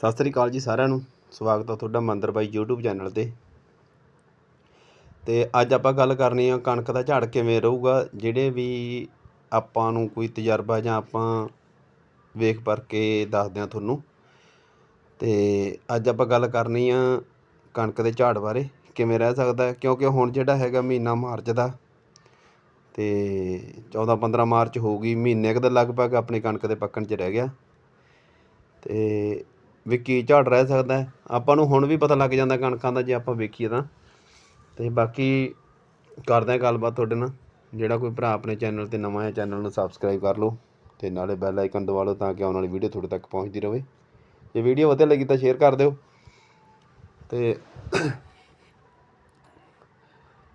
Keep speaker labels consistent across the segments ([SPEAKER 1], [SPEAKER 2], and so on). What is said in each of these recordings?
[SPEAKER 1] ਸਤਿ ਸ੍ਰੀ ਅਕਾਲ ਜੀ ਸਾਰਿਆਂ ਨੂੰ। ਸਵਾਗਤ ਹੈ ਤੁਹਾਡਾ ਮੰਦਰ ਬਾਈ YouTube ਚੈਨਲ ਤੇ। ਤੇ ਅੱਜ ਆਪਾਂ ਗੱਲ ਕਰਨੀ ਆ ਕਣਕ ਦਾ ਝਾੜ ਕਿਵੇਂ ਰਹੂਗਾ, ਜਿਹੜੇ ਵੀ ਆਪਾਂ ਨੂੰ ਕੋਈ ਤਜਰਬਾ ਜਾਂ ਆਪਾਂ ਵੇਖ ਪਰ ਕੇ ਦੱਸਦੇ ਆ ਤੁਹਾਨੂੰ। ਤੇ ਅੱਜ ਆਪਾਂ ਗੱਲ ਕਰਨੀ ਆ ਕਣਕ ਦੇ ਝਾੜ ਬਾਰੇ, ਕਿਵੇਂ ਰਹਿ ਸਕਦਾ ਕਿਉਂਕਿ ਹੁਣ ਜਿਹੜਾ ਹੈਗਾ ਮਹੀਨਾ ਮਾਰਚ ਦਾ, ਤੇ 14 15 ਮਾਰਚ ਹੋ ਗਈ, ਮਹੀਨੇ ਕੁ ਦੇ ਲਗਭਗ ਆਪਣੀ ਕਣਕ ਦੇ ਪੱਕਣ 'ਚ ਰਹਿ ਗਿਆ। ਤੇ ਵੀ ਕੀ ਝਾੜ ਰਹਿ ਸਕਦਾ ਆਪਾਂ ਨੂੰ ਹੁਣ ਵੀ ਪਤਾ ਲੱਗ ਜਾਂਦਾ ਕਣਕਾਂ ਦਾ, ਜੇ ਆਪਾਂ ਵੇਖੀਏ ਤਾਂ। ਤੇ ਬਾਕੀ ਕਰਦੇ ਹਾਂ ਗੱਲਬਾਤ ਤੁਹਾਡੇ ਨਾਲ। ਜਿਹੜਾ ਕੋਈ ਭਰਾ ਆਪਣੇ ਚੈਨਲ ਤੇ ਨਵਾਂ ਹੈ, ਚੈਨਲ ਨੂੰ ਸਬਸਕ੍ਰਾਈਬ ਕਰ ਲਓ ਤੇ ਨਾਲੇ ਬੈਲ ਆਈਕਨ ਦਬਾ ਲਓ ਤਾਂ ਕਿ ਆਉਣ ਵਾਲੀ ਵੀਡੀਓ ਤੁਹਾਡੇ ਤੱਕ ਪਹੁੰਚਦੀ ਰਹੇ। ਜੇ ਵੀਡੀਓ ਵਧੀਆ ਲੱਗੀ ਤਾਂ ਸ਼ੇਅਰ ਕਰ ਦਿਓ। ਤੇ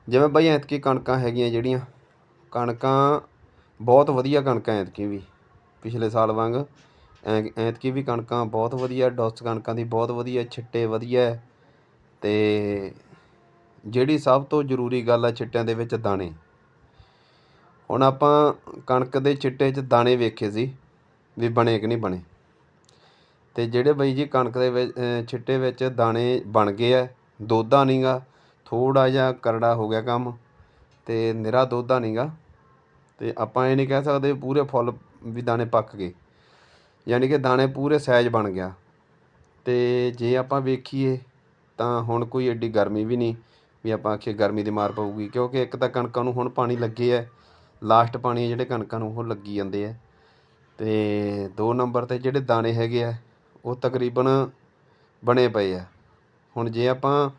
[SPEAKER 1] ਜਿਵੇਂ ਬਈ ਐਤਕੀ ਕਣਕਾਂ ਹੈਗੀਆਂ ਜਿਹੜੀਆਂ, ਕਣਕਾਂ ਬਹੁਤ ਵਧੀਆ ਕਣਕਾਂ ਐਤਕੀ ਵੀ, ਪਿਛਲੇ ਸਾਲ ਵਾਂਗ। ਐਂ ਐਤਕੀ ਵੀ ਕਣਕਾਂ ਬਹੁਤ ਵਧੀਆ, ਡੋਸ ਕਣਕਾਂ ਦੀ ਬਹੁਤ ਵਧੀਆ, ਛਿੱਟੇ ਵਧੀਆ ਅਤੇ ਜਿਹੜੀ ਸਭ ਤੋਂ ਜ਼ਰੂਰੀ ਗੱਲ ਆ ਛਿੱਟਿਆਂ ਦੇ ਵਿੱਚ ਦਾਣੇ। ਹੁਣ ਆਪਾਂ ਕਣਕ ਦੇ ਛਿੱਟੇ 'ਚ ਦਾਣੇ ਵੇਖੇ ਸੀ, ਵੀ ਬਣੇ ਕਿ ਨਹੀਂ ਬਣੇ। ਅਤੇ ਜਿਹੜੇ ਬਾਈ ਜੀ ਕਣਕ ਦੇ ਵਿੱਚ ਛਿੱਟੇ ਵਿੱਚ ਦਾਣੇ ਬਣ ਗਏ ਆ ਦੋਧਾ ਨਹੀਂਗਾ ਥੋੜ੍ਹਾ ਜਿਹਾ ਕਰੜਾ ਹੋ ਗਿਆ ਕੰਮ ਅਤੇ ਨਿਰਾ ਦੋਧਾ ਨਹੀਂਗਾ ਅਤੇ ਆਪਾਂ ਇਹ ਨਹੀਂ ਕਹਿ ਸਕਦੇ ਪੂਰੇ ਫੁੱਲ ਵੀ ਦਾਣੇ ਪੱਕ ਗਏ। ਯਾਨੀ ਕਿ ਦਾਣੇ ਪੂਰੇ ਸਾਈਜ਼ ਬਣ ਗਿਆ। ਅਤੇ ਜੇ ਆਪਾਂ ਵੇਖੀਏ ਤਾਂ ਹੁਣ ਕੋਈ ਐਡੀ ਗਰਮੀ ਵੀ ਨਹੀਂ, ਵੀ ਆਪਾਂ ਆਖੀਏ ਗਰਮੀ ਦੀ ਮਾਰ ਪਊਗੀ, ਕਿਉਂਕਿ ਇੱਕ ਤਾਂ ਕਣਕਾਂ ਨੂੰ ਹੁਣ ਪਾਣੀ ਲੱਗੇ ਹੈ ਲਾਸਟ ਪਾਣੀ ਜਿਹੜੇ ਕਣਕਾਂ ਨੂੰ ਉਹ ਲੱਗੀ ਜਾਂਦੇ ਹੈ ਅਤੇ ਦੋ ਨੰਬਰ ਤੇ ਜਿਹੜੇ ਦਾਣੇ ਹੈਗੇ ਆ, ਉਹ ਤਕਰੀਬਨ ਬਣੇ ਪਏ ਆ। ਹੁਣ ਜੇ ਆਪਾਂ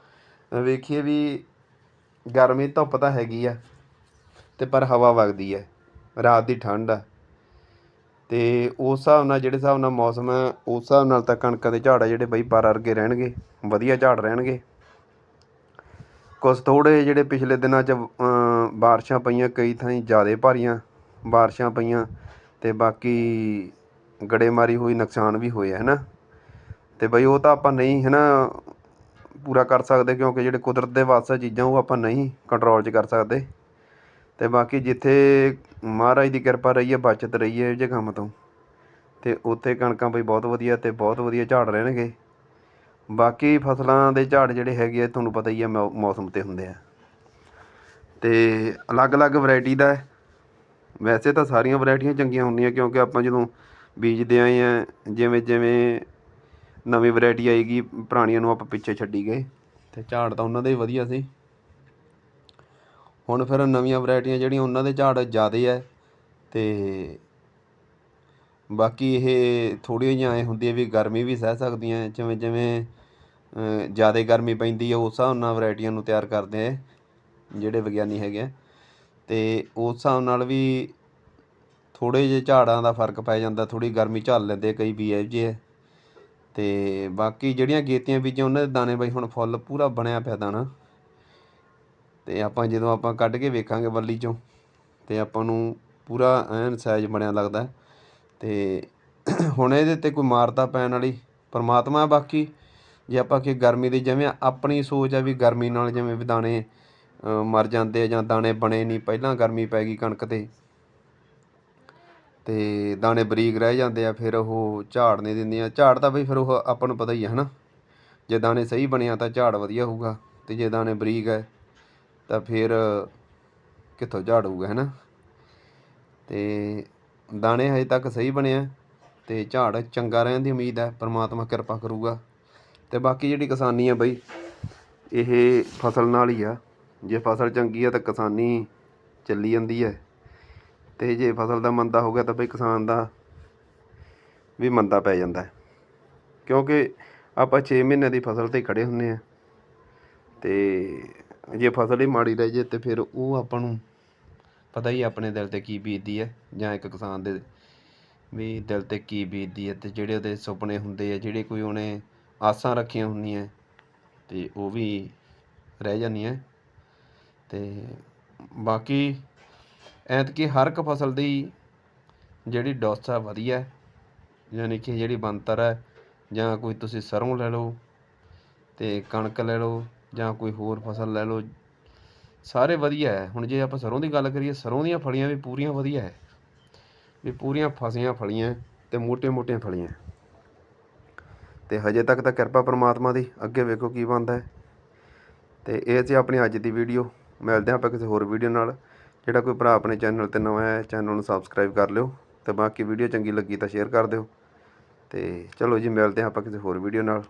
[SPEAKER 1] ਵੇਖੀਏ ਵੀ ਗਰਮੀ ਧੁੱਪ ਤਾਂ ਹੈਗੀ ਆ ਅਤੇ ਪਰ ਹਵਾ ਵਗਦੀ ਹੈ ਰਾਤ ਦੀ ਠੰਡ ਆ। ਅਤੇ ਉਸ ਹਿਸਾਬ ਨਾਲ ਜਿਹੜੇ ਹਿਸਾਬ ਨਾਲ ਮੌਸਮ ਹੈ, ਉਸ ਹਿਸਾਬ ਨਾਲ ਤਾਂ ਕਣਕਾਂ ਦੇ ਝਾੜ ਆ ਜਿਹੜੇ ਬਈ ਪਰ ਅਰਗੇ ਰਹਿਣਗੇ, ਵਧੀਆ ਝਾੜ ਰਹਿਣਗੇ। ਕੁਛ ਥੋੜ੍ਹੇ ਜਿਹੜੇ ਪਿਛਲੇ ਦਿਨਾਂ 'ਚ ਬਾਰਿਸ਼ਾਂ ਪਈਆਂ, ਕਈ ਥਾਈਂ ਜ਼ਿਆਦਾ ਭਾਰੀਆਂ ਬਾਰਿਸ਼ਾਂ ਪਈਆਂ ਅਤੇ ਬਾਕੀ ਗੜੇਮਾਰੀ ਹੋਈ, ਨੁਕਸਾਨ ਵੀ ਹੋਇਆ ਹੈ ਨਾ ਅਤੇ ਬਈ ਉਹ ਤਾਂ ਆਪਾਂ ਨਹੀਂ ਹੈ ਨਾ ਪੂਰਾ ਕਰ ਸਕਦੇ ਕਿਉਂਕਿ ਜਿਹੜੇ ਕੁਦਰਤ ਦੇ ਵਾਸਤੇ ਚੀਜ਼ਾਂ ਉਹ ਆਪਾਂ ਨਹੀਂ ਕੰਟਰੋਲ 'ਚ ਕਰ ਸਕਦੇ। ਅਤੇ ਬਾਕੀ ਜਿੱਥੇ ਮਹਾਰਾਜ ਦੀ ਕਿਰਪਾ ਰਹੀ ਹੈ, ਬਚਤ ਰਹੀ ਹੈ, ਇਹ ਜਿਹੇ ਕੰਮ ਤੋਂ। ਅਤੇ ਉੱਥੇ ਕਣਕਾਂ ਬਈ ਬਹੁਤ ਵਧੀਆ ਅਤੇ ਬਹੁਤ ਵਧੀਆ ਝਾੜ ਰਹਿਣਗੇ। ਬਾਕੀ ਫਸਲਾਂ ਦੇ ਝਾੜ ਜਿਹੜੇ ਹੈਗੇ ਆ, ਤੁਹਾਨੂੰ ਪਤਾ ਹੀ ਹੈ ਮੌ- ਮੌਸਮ ਤੇ ਹੁੰਦੇ ਆ। ਅਤੇ ਅਲੱਗ-ਅਲੱਗ ਵੈਰਾਈਟੀ ਦਾ ਹੈ। ਵੈਸੇ ਤਾਂ ਸਾਰੀਆਂ ਵੈਰਾਈਟੀਆਂ ਚੰਗੀਆਂ ਹੁੰਦੀਆਂ, ਕਿਉਂਕਿ ਆਪਾਂ ਜਦੋਂ ਬੀਜਦੇ ਆਏ ਆ ਜਿਵੇਂ ਜਿਵੇਂ ਨਵੀਂ ਵੈਰਾਈਟੀ ਆਏਗੀ, ਪੁਰਾਣੀਆਂ ਨੂੰ ਆਪਾਂ ਪਿੱਛੇ ਛੱਡੀ ਗਏ। ਅਤੇ ਝਾੜ ਤਾਂ ਉਹਨਾਂ ਦਾ ਹੀ ਵਧੀਆ ਸੀ। ਹੁਣ ਫਿਰ ਨਵੀਆਂ ਵਰਾਇਟੀਆਂ ਜਿਹੜੀਆਂ ਉਹਨਾਂ ਦੇ ਝਾੜ ਜ਼ਿਆਦਾ ਹੈ ਅਤੇ ਬਾਕੀ ਇਹ ਥੋੜ੍ਹੀਆਂ ਜਿਹੀਆਂ ਐਂ ਹੁੰਦੀ ਹੈ ਵੀ ਗਰਮੀ ਵੀ ਸਹਿ ਸਕਦੀਆਂ ਜਿਵੇਂ ਜਿਵੇਂ ਜ਼ਿਆਦਾ ਗਰਮੀ ਪੈਂਦੀ ਹੈ ਉਸ ਹਿਸਾਬ ਨਾਲ ਵਰਾਇਟੀਆਂ ਨੂੰ ਤਿਆਰ ਕਰਦੇ ਹੈ ਜਿਹੜੇ ਵਿਗਿਆਨੀ ਹੈਗੇ ਹੈ ਅਤੇ ਉਸ ਹਿਸਾਬ ਨਾਲ ਵੀ ਥੋੜ੍ਹੇ ਜਿਹੇ ਝਾੜਾਂ ਦਾ ਫ਼ਰਕ ਪੈ ਜਾਂਦਾ, ਥੋੜ੍ਹੀ ਗਰਮੀ ਝੱਲ ਲੈਂਦੇ ਕਈ ਬੀ ਇਹੋ ਜਿਹੇ ਹੈ ਅਤੇ ਬਾਕੀ ਜਿਹੜੀਆਂ ਗੇਤੀਆਂ ਬੀਜੀਆਂ ਉਹਨਾਂ ਦੇ ਦਾਣੇ ਬਾਈ ਹੁਣ ਫੁੱਲ ਪੂਰਾ ਬਣਿਆ ਪਿਆ ਦਾਣਾ। ਤੇ ਆਪਾਂ ਜਦੋਂ ਆਪਾਂ ਕੱਢ ਕੇ ਵੇਖਾਂਗੇ ਬੱਲੀ ਚੋਂ, ਤੇ ਆਪਾਂ ਨੂੰ ਪੂਰਾ ਐਨ ਸਾਈਜ਼ ਬਣਿਆ ਲੱਗਦਾ ਹੈ। ਤੇ ਹੁਣ ਇਹਦੇ ਤੇ ਕੋਈ ਮਾਰਤਾ ਪੈਣ ਵਾਲੀ ਪਰਮਾਤਮਾ ਹੈ ਬਾਕੀ। ਜੇ ਆਪਾਂ ਕਿ ਗਰਮੀ ਦੀ ਜਿਵੇਂ ਆਪਣੀ ਸੋਚ ਆ ਵੀ ਗਰਮੀ ਨਾਲ ਜਿਵੇਂ ਵੀ ਦਾਣੇ ਮਰ ਜਾਂਦੇ ਆ ਜਾਂ ਦਾਣੇ ਬਣੇ ਨਹੀਂ, ਪਹਿਲਾਂ ਗਰਮੀ ਪੈ ਗਈ ਕਣਕ ਤੇ। ਤੇ ਦਾਣੇ ਬਰੀਕ ਰਹਿ ਜਾਂਦੇ ਆ, ਫਿਰ ਉਹ ਝਾੜ ਨਹੀਂ ਦਿੰਦੀਆਂ। ਝਾੜ ਤਾਂ ਬਈ ਫਿਰ ਉਹ ਆਪਾਂ ਨੂੰ ਪਤਾ ਹੀ ਹੈ ਹਨਾ। ਜੇ ਦਾਣੇ ਸਹੀ ਬਣਿਆ ਤਾਂ ਝਾੜ ਵਧੀਆ ਹੋਊਗਾ, ਤੇ ਜੇ ਦਾਣੇ ਬਰੀਕ ਹੈ ਤਾਂ ਫਿਰ ਕਿੱਥੋਂ ਝਾੜੂਗਾ ਹੋਊਗਾ, ਹੈਨਾ? ਤੇ ਦਾਣੇ ਹਜੇ ਤੱਕ ਸਹੀ ਬਣਿਆ ਤੇ ਝਾੜ ਚੰਗਾ ਰਹਿਣ ਦੀ ਉਮੀਦ ਹੈ, ਪ੍ਰਮਾਤਮਾ ਕਿਰਪਾ ਕਰੂਗਾ। ਤੇ ਬਾਕੀ ਜਿਹੜੀ ਕਿਸਾਨੀ ਆ ਬਈ, ਇਹ ਫਸਲ ਨਾਲ ਹੀ ਆ। ਜੇ ਫਸਲ ਚੰਗੀ ਆ ਤਾਂ ਕਿਸਾਨੀ ਚੱਲੀ ਜਾਂਦੀ ਹੈ। ਤੇ ਜੇ ਫਸਲ ਦਾ ਮੰਦਾ ਹੋ ਗਿਆ ਤਾਂ ਬਈ ਕਿਸਾਨ ਦਾ ਵੀ ਮੰਦਾ ਪੈ ਜਾਂਦਾ ਹੈ। ਕਿਉਂਕਿ ਆਪਾਂ 6 ਮਹੀਨੇ ਦੀ ਫਸਲ ਤੇ ਹੀ ਖੜੇ ਹੁੰਨੇ ਆ ਤੇ ਜੇ ਫਸਲ ਹੀ ਮਾੜੀ ਰਹਿ ਜੇ ਤੇ ਫਿਰ ਉਹ ਆਪਾਂ ਨੂੰ ਪਤਾ ਹੀ ਆਪਣੇ ਦਿਲ ਤੇ ਕੀ ਬੀਤਦੀ ਹੈ ਜਾਂ ਇੱਕ ਕਿਸਾਨ ਦੇ ਵੀ ਦਿਲ ਤੇ ਕੀ ਬੀਤਦੀ ਹੈ ਤੇ ਜਿਹੜੇ ਉਹਦੇ ਸੁਪਨੇ ਹੁੰਦੇ ਆ, ਜਿਹੜੇ ਕੋਈ ਉਹਨੇ ਆਸਾਂ ਰੱਖੀਆਂ ਹੁੰਦੀਆਂ ਤੇ ਉਹ ਵੀ ਰਹਿ ਜਾਂਦੀਆਂ ਤੇ ਬਾਕੀ ਐਤਕੀ ਹਰ ਇੱਕ ਫਸਲ ਦੀ ਜਿਹੜੀ ਡੋਸ ਆ ਵਧੀਆ ਹੈ। ਯਾਨੀ ਕਿ ਜਿਹੜੀ ਬਣਤਰ ਹੈ ਜਾਂ ਕੋਈ ਤੁਸੀਂ ਸਰੋਂ ਲੈ ਲਓ ਤੇ ਕਣਕ ਲੈ ਲਓ ਜਾਂ ਕੋਈ ਹੋਰ ਫਸਲ ਲੈ ਲਓ। ਸਾਰੇ ਵਧੀਆ ਹੈ। ਹੁਣ ਜੇ ਆਪਾਂ ਸਰੋਂ ਦੀ ਗੱਲ ਕਰੀਏ, ਸਰੋਂ ਦੀਆਂ ਫਲੀਆਂ ਵੀ ਪੂਰੀਆਂ ਵਧੀਆ ਹੈ। ਵੀ ਪੂਰੀਆਂ ਫਸੀਆਂ ਫਲੀਆਂ ਤੇ ਮੋਟੇ ਮੋਟੀਆਂ ਫਲੀਆਂ। ਤੇ ਹਜੇ ਤੱਕ ਤਾਂ ਕਿਰਪਾ ਪਰਮਾਤਮਾ ਦੀ। ਅੱਗੇ ਵੇਖੋ ਕੀ ਬਣਦਾ ਹੈ। ਤੇ ਇਹ ਸੀ ਆਪਣੀ ਅੱਜ ਦੀ ਵੀਡੀਓ। ਮਿਲਦੇ ਹਾਂ ਆਪਾਂ ਕਿਸੇ ਹੋਰ ਵੀਡੀਓ ਨਾਲ। ਜਿਹੜਾ ਕੋਈ ਭਰਾ ਆਪਣੇ ਚੈਨਲ ਤੇ ਨਵਾਂ ਹੈ, ਚੈਨਲ ਨੂੰ ਸਬਸਕ੍ਰਾਈਬ ਕਰ ਲਿਓ ਤੇ ਬਾਕੀ ਵੀਡੀਓ ਚੰਗੀ ਲੱਗੀ ਤਾਂ ਸ਼ੇਅਰ ਕਰ ਦਿਓ। ਤੇ ਚਲੋ ਜੀ, ਮਿਲਦੇ ਹਾਂ ਆਪਾਂ ਕਿਸੇ ਹੋਰ ਵੀਡੀਓ ਨਾਲ।